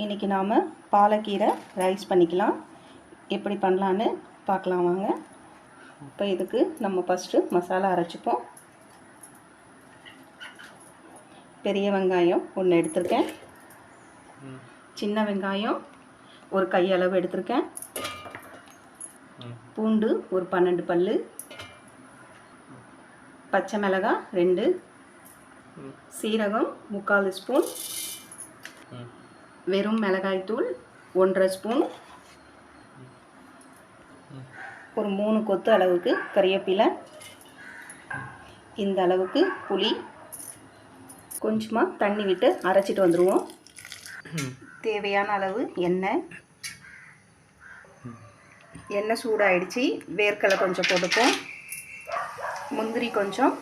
இன்றைக்கி நாம் பாலக்கீரை ரைஸ் பண்ணிக்கலாம். எப்படி பண்ணலான்னு பார்க்கலாம் வாங்க. இப்போ இதுக்கு நம்ம ஃபஸ்ட்டு மசாலா அரைச்சிப்போம். பெரிய வெங்காயம் ஒன்று எடுத்திருக்கேன். சின்ன வெங்காயம் ஒரு கையளவு எடுத்திருக்கேன். பூண்டு ஒரு பன்னெண்டு பல் பச்சை மிளகாய் ரெண்டு. சீரகம் முக்கால் ஸ்பூன். வெறும் மிளகாய்த்தூள் ஒன்றரை ஸ்பூன் ஒரு மூணு கொத்து அளவுக்கு கறிவேப்பிலை இந்த அளவுக்கு புளி கொஞ்சமாக தண்ணி விட்டு அரைச்சிட்டு வந்துடுவோம் தேவையான அளவு எண்ணெய். எண்ணெய் சூடாயிடுச்சு வேர்க்கடலை கொஞ்சம் போட்டுப்போம். முந்திரி கொஞ்சம்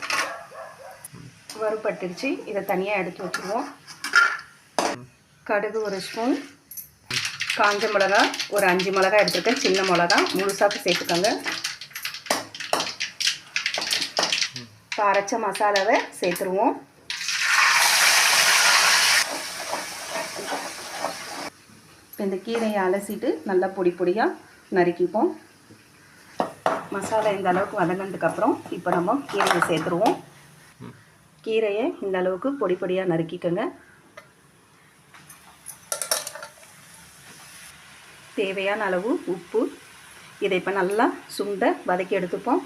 வறுபட்டுருச்சு இதை தனியாக எடுத்து வச்சுருவோம். கடுகு ஒரு ஸ்பூன் காஞ்ச மிளகா ஒரு அஞ்சு மிளகா எடுத்துருக்கேன். சின்ன மிளகா முழுசாக சேர்த்துக்கோங்க. இப்போ அரைச்ச மசாலாவை சேர்த்துருவோம். இப்போ இந்த கீரையை அலசிட்டு நல்லா பொடி பொடியாக நறுக்கிப்போம். மசாலா இந்த அளவுக்கு வதங்கினதுக்கப்புறம் இப்போ நம்ம கீரையை சேர்த்துருவோம். கீரையை இந்த அளவுக்கு பொடி பொடியாக நறுக்கிக்கோங்க. தேவையான அளவு உப்பு. இதை இப்போ நல்லா சுண்ட வதக்கி எடுத்துப்போம்.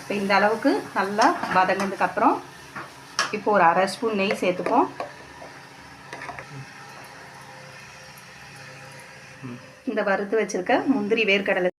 இப்போ இந்த அளவுக்கு நல்லா வதங்கினதுக்கப்புறம் இப்போ ஒரு அரை ஸ்பூன் நெய் சேர்த்துப்போம். இந்த வறுத்து வச்சுருக்க முந்திரி வேர்க்கடலை